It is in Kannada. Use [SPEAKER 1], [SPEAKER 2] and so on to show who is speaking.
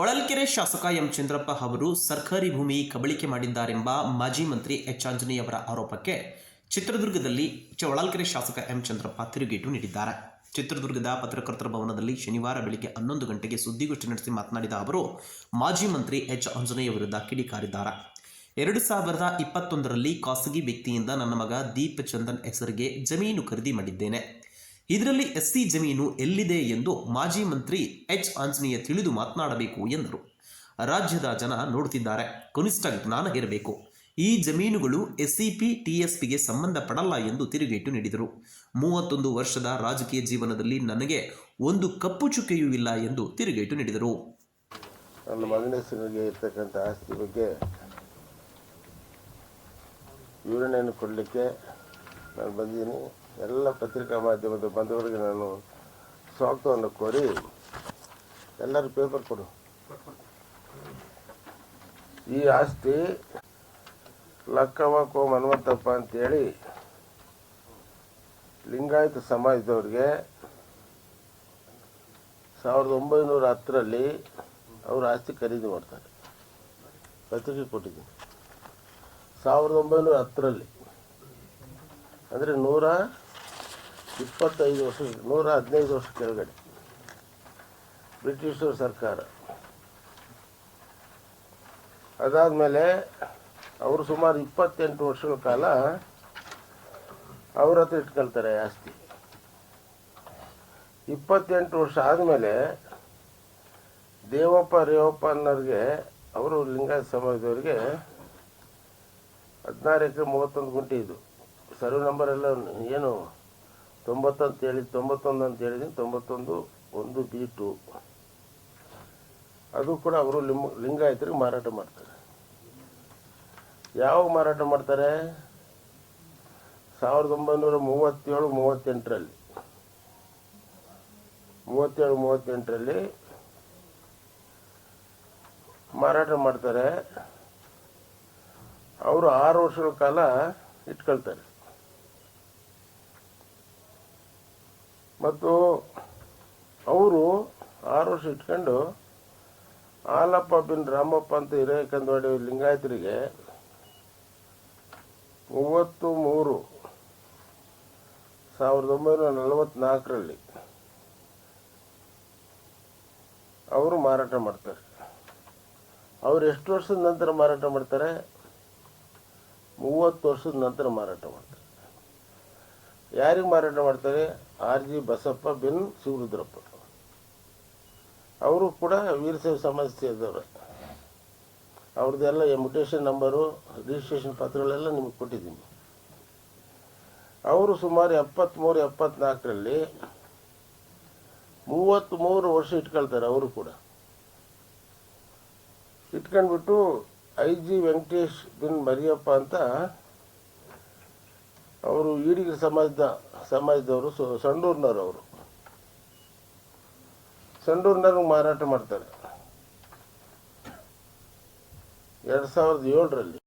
[SPEAKER 1] ಹೊಳಲ್ಕೆರೆ ಶಾಸಕ ಎಂ ಚಂದ್ರಪ್ಪ ಅವರು ಸರ್ಕಾರಿ ಭೂಮಿ ಕಬಳಿಕೆ ಮಾಡಿದ್ದಾರೆಂಬ ಮಾಜಿ ಮಂತ್ರಿ ಎಚ್ ಆಂಜನೇಯವರ ಆರೋಪಕ್ಕೆ ಚಿತ್ರದುರ್ಗದಲ್ಲಿ ಹೊಳಲ್ಕೆರೆ ಶಾಸಕ ಎಂ ಚಂದ್ರಪ್ಪ ತಿರುಗೇಟು ನೀಡಿದ್ದಾರೆ. ಚಿತ್ರದುರ್ಗದ ಪತ್ರಕರ್ತರ ಭವನದಲ್ಲಿ ಶನಿವಾರ ಬೆಳಿಗ್ಗೆ ಹನ್ನೊಂದು ಗಂಟೆಗೆ ಸುದ್ದಿಗೋಷ್ಠಿ ನಡೆಸಿ ಮಾತನಾಡಿದ ಅವರು, ಮಾಜಿ ಮಂತ್ರಿ ಎಚ್ ಆಂಜನೇಯ ವಿರುದ್ಧ ಕಿಡಿಕಾರಿದ್ದಾರೆ. ಎರಡು ಸಾವಿರದ ಇಪ್ಪತ್ತೊಂದರಲ್ಲಿ ಖಾಸಗಿ ವ್ಯಕ್ತಿಯಿಂದ ನನ್ನ ಮಗ ದೀಪ್ ಚಂದನ್ ಹೆಸರಿಗೆ ಜಮೀನು ಖರೀದಿ ಮಾಡಿದ್ದೇನೆ. ಇದರಲ್ಲಿ ಎಸ್ಸಿ ಜಮೀನು ಎಲ್ಲಿದೆ ಎಂದು ಮಾಜಿ ಮಂತ್ರಿ ಎಚ್ ಆಂಜನೇಯ ತಿಳಿದು ಮಾತನಾಡಬೇಕು ಎಂದರು. ರಾಜ್ಯದ ಜನ ನೋಡುತ್ತಿದ್ದಾರೆ ಕನಿಷ್ಠ ಜ್ಞಾನ ಇರಬೇಕು ಈ ಜಮೀನುಗಳು ಎಸ್ಸಿಪಿ, ಟಿಎಸ್ಪಿಗೆ ಸಂಬಂಧಪಡಲ್ಲ ಎಂದು ತಿರುಗೇಟು ನೀಡಿದರು. ಮೂವತ್ತೊಂದು ವರ್ಷದ ರಾಜಕೀಯ ಜೀವನದಲ್ಲಿ ನನಗೆ ಒಂದು ಕಪ್ಪು ಚುಕ್ಕೆಯೂ ಇಲ್ಲ ಎಂದು ತಿರುಗೇಟು ನೀಡಿದರು.
[SPEAKER 2] ನನ್ನ ಮಗನ ಹೆಸರಿಗೆ ಆಸ್ತಿ ಬಗ್ಗೆ ವಿವರಣೆಯನ್ನು ಕೊಡಲಿಕ್ಕೆ ನಾನು ಬಂದಿದ್ದೀನಿ. ಎಲ್ಲ ಪತ್ರಿಕಾ ಮಾಧ್ಯಮದ ಬಂಧುಗಳಿಗೆ ನಾನು ಸ್ವಾಗತವನ್ನು ಕೋರಿ ಎಲ್ಲರೂ ಪೇಪರ್ ಕೊಡು. ಈ ಆಸ್ತಿ ಲಕ್ಕವ ಕೋ ಹನುಮಂತಪ್ಪ ಅಂತೇಳಿ ಲಿಂಗಾಯತ ಸಮಾಜದವ್ರಿಗೆ ಸಾವಿರದ ಒಂಬೈನೂರ ಹತ್ತರಲ್ಲಿ ಅವರು ಆಸ್ತಿ ಖರೀದಿ ಮಾಡ್ತಾರೆ. ಪತ್ರಿಕೆ ಕೊಟ್ಟಿದ್ದೀನಿ. ಸಾವಿರದ ಒಂಬೈನೂರ ಹತ್ತರಲ್ಲಿ. ಅಂದರೆ ನೂರ ಇಪ್ಪತ್ತೈದು ವರ್ಷ ನೂರ ಹದಿನೈದು ವರ್ಷ ಕೆಳಗಡೆ. ಬ್ರಿಟಿಷರ ಸರ್ಕಾರ. ಅದಾದಮೇಲೆ ಅವರು ಸುಮಾರು ಇಪ್ಪತ್ತೆಂಟು ವರ್ಷಗಳ ಕಾಲ ಅವ್ರ ಹತ್ರ ಇಟ್ಕೊಳ್ತಾರೆ ಆಸ್ತಿ. ಇಪ್ಪತ್ತೆಂಟು ವರ್ಷ ಆದಮೇಲೆ ದೇವಪ್ಪ, ರೇವಪ್ಪ ಅನ್ನೋರಿಗೆ, ಅವರು ಲಿಂಗಾಯತ ಸಮಾಜದವರಿಗೆ ಹದಿನಾರು ಎಕರೆ ಮೂವತ್ತೊಂದು ಗುಂಟೆ ಇದು. ಸರ್ವೆ ನಂಬರ್ ಎಲ್ಲ ಏನು ತೊಂಬತ್ತು ಅಂತ ಹೇಳಿ, ತೊಂಬತ್ತೊಂದು ಅಂತ ಹೇಳಿದ್ದೀನಿ ತೊಂಬತ್ತೊಂದು ಒಂದು ಬಿ ಟು. ಅದು ಕೂಡ ಅವರು ಲಿಂಗ ಲಿಂಗಾಯತರಿಗೆ ಮಾರಾಟ ಮಾಡ್ತಾರೆ. ಯಾವಾಗ ಮಾರಾಟ ಮಾಡ್ತಾರೆ? ಸಾವಿರದ ಒಂಬೈನೂರ ಮೂವತ್ತೇಳು, ಮೂವತ್ತೆಂಟರಲ್ಲಿ. ಮೂವತ್ತೇಳು, ಮೂವತ್ತೆಂಟರಲ್ಲಿ ಮಾರಾಟ ಮಾಡ್ತಾರೆ. ಅವರು ಆರು ವರ್ಷಗಳ ಕಾಲ ಇಟ್ಕೊಳ್ತಾರೆ. ಮತ್ತು ಅವರು ಆರು ವರ್ಷ ಇಟ್ಕೊಂಡು ಹಾಲಪ್ಪ ಬಿನ್ ರಾಮಪ್ಪ ಅಂತ ಹಿರೇಕಂದವಾಡಿ ಲಿಂಗಾಯತರಿಗೆ ಮೂವತ್ತು ಮೂರು ಸಾವಿರದ ಒಂಬೈನೂರ ನಲವತ್ತ್ನಾಲ್ಕರಲ್ಲಿ ಅವರು ಮಾರಾಟ ಮಾಡ್ತಾರೆ. ಅವರು ಎಷ್ಟು ವರ್ಷದ ನಂತರ ಮಾರಾಟ ಮಾಡ್ತಾರೆ? ಮೂವತ್ತು ವರ್ಷದ ನಂತರ ಮಾರಾಟ ಮಾಡ್ತಾರೆ. ಯಾರಿಗೆ ಮಾರಾಟ ಮಾಡ್ತಾರೆ? ಆರ್ ಜಿ ಬಸಪ್ಪ ಬಿನ್ ಶಿವರುದ್ರಪ್ಪ. ಅವರು ಕೂಡ ವೀರಶೈವ ಸಮಾಜ ಸೇರಿದವರು ಅವ್ರದ್ದೆಲ್ಲ ಎಂಬುಟೇಷನ್ ನಂಬರು ರಿಜಿಸ್ಟ್ರೇಷನ್ ಪತ್ರಗಳೆಲ್ಲ ನಿಮಗೆ ಕೊಟ್ಟಿದ್ದೀನಿ. ಅವರು ಸುಮಾರು ಎಪ್ಪತ್ತ್ಮೂರು ಎಪ್ಪತ್ನಾಲ್ಕರಲ್ಲಿ ಮೂವತ್ತ್ಮೂರು ವರ್ಷ ಇಟ್ಕೊಳ್ತಾರೆ ಅವರು ಕೂಡ. ಇಟ್ಕೊಂಡ್ಬಿಟ್ಟು ಐ ಜಿ ವೆಂಕಟೇಶ್ ಬಿನ್ ಮರಿಯಪ್ಪ ಅಂತ ಅವರು ಈಡಿಗಿರಿ ಸಮಾಜದ ಸಮಾಜದವರು ಸಂಡೂರ್ನವರು ಅವರು ಸಂಡೂರ್ನವ್ರಿಗೆ ಮಾರಾಟ ಮಾಡ್ತಾರೆ. ಎರಡು ಸಾವಿರದ ಏಳರಲ್ಲಿ.